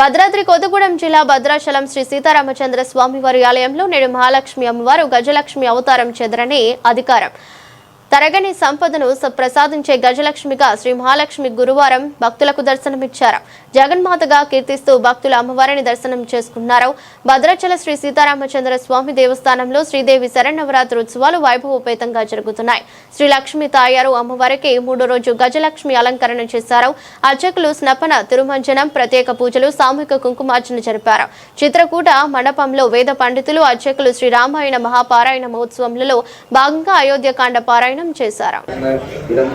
భద్రాద్రి కొత్తగూడెం జిల్లా భద్రాచలం శ్రీ సీతారామచంద్ర స్వామి వారి ఆలయంలో నేడు మహాలక్ష్మి అమ్మవారు గజలక్ష్మి అవతారం చెదరని అధికారం. తరగని సంపదను ప్రసాదించే గజలక్ష్మిగా శ్రీ మహాలక్ష్మి గురువారం భక్తులకు దర్శనమిచ్చారు. జగన్మాతగా కీర్తిస్తూ భక్తులు అమ్మవారిని దర్శనం చేసుకున్నారు. భద్రాచల శ్రీ సీతారామచంద్ర స్వామి దేవస్థానంలో శ్రీదేవి శరణవరాత్రి ఉత్సవాలు వైభవోపేతంగా జరుగుతున్నాయి. శ్రీ లక్ష్మి తాయారు అమ్మవారికి మూడో రోజు గజలక్ష్మి అలంకరణ చేశారు. అర్చకులు స్నపన తిరుమంజనం ప్రత్యేక పూజలు సామూహిక కుంకుమార్చన జరిపారు. చిత్రకూట మండపంలో వేద పండితులు అర్చకులు శ్రీ రామాయణ మహాపారాయణ మహోత్సవంలో భాగంగా అయోధ్యకాండ పారాయణ చేశారు. ఇదం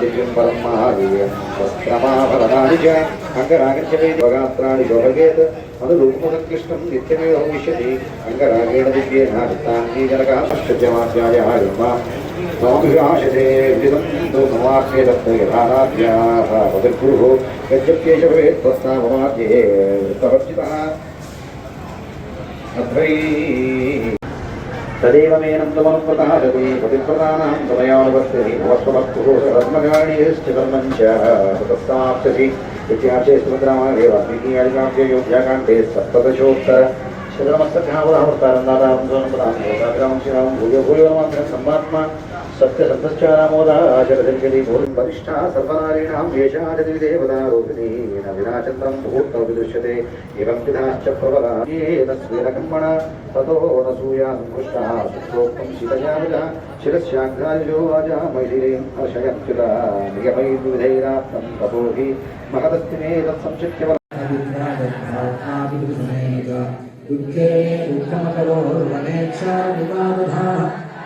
నిత్యమే భవిష్యతి. అంగరాగేణ దివ్యేన హస్తాంగీకరకాశ్చమాధ్యాయ స్వామిరాశతే విదిదం దోమవాక్యే దత్తయథారాధ్యాः వదర్గురుः యజ్ఞప్యేష భవేత్ ప్రస్తావమాద్యే వృత్తవర్జితः అద్వై तदेव मेनं तमनुप्रतः जते पतिप्रदानां तमयानुवर्ते भवस्वभक्तुः धर्मञ्च तत्समाप्स्यसि इत्यार्थे सुभद्रामाणे वाल्मीकीयादिकाव्ये योध्याकाण्डे सप्तदशोत्तर शतनमस्तघावधावतारन्दारां भूयो भूयो नमान्तरं सम्मात्मा सत्यसन्तश्चारामोदाचरजल्यति भूरिं वरिष्ठा सर्वनारीणां येषा जतिदेवता रोहिणी न विनाचन्द्रं मुहूर्तमपि दृश्यते एवं विधाश्च प्रबलान्येन स्वेन कर्मणा ततो न सूयान् कृष्णः शुक्लोक्तं शीतयामिदः शिरस्याघ्रायुजो वाजा मैथिलीं हर्षयन्त्युता नियमैर्विधैराप्तं ततो हि महदस्ति मे तत्संशक्यवत् दुःखे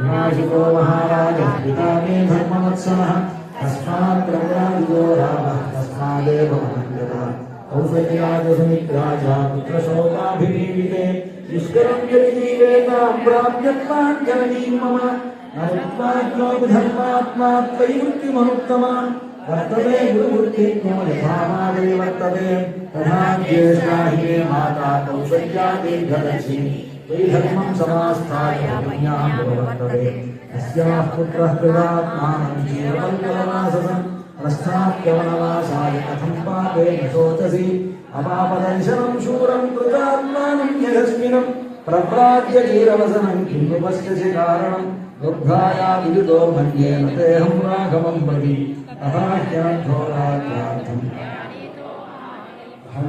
विनाशिको महाराजः पिता मे धर्मवत्सलः तस्मात् प्रव्राजितो रामः तस्मादेव मन्यता कौसल्याजसुमित्राजा पुत्रशोकाभिनीविते दुष्करं यदि जीवेतां प्राप्यत्वां जननीं मम नरुत्वाज्ञोऽपि धर्मात्मा त्वयि मृत्युमनुत्तमा वर्तते गुरुवृत्तिज्ञो यथा मादे वर्तते तथा ज्येष्ठा हि मे माता कौसल्या दीर्घदर्शिनी त्वयि धर्मं समास्थाय पुण्यां वर्तते तस्याः पुत्रः कृतात्मानं जीवकल्पवाससं प्रस्थाप्यवनवासाय कथं पापेन शोचसि अपापदर्शनं शूरं कृतात्मानं यशस्विनं प्रव्राज्य कीरवसनं किं विपश्यसि कारणं दुर्गाया विदुतो मन्ये न तेऽहं राघवं प्रति अहाह्याद्धोराध्यार्थम् अहं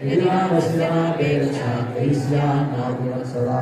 वापनिश्चयान् यदि रामस्य नापेक्षात् कैस्यान् नागुणसदा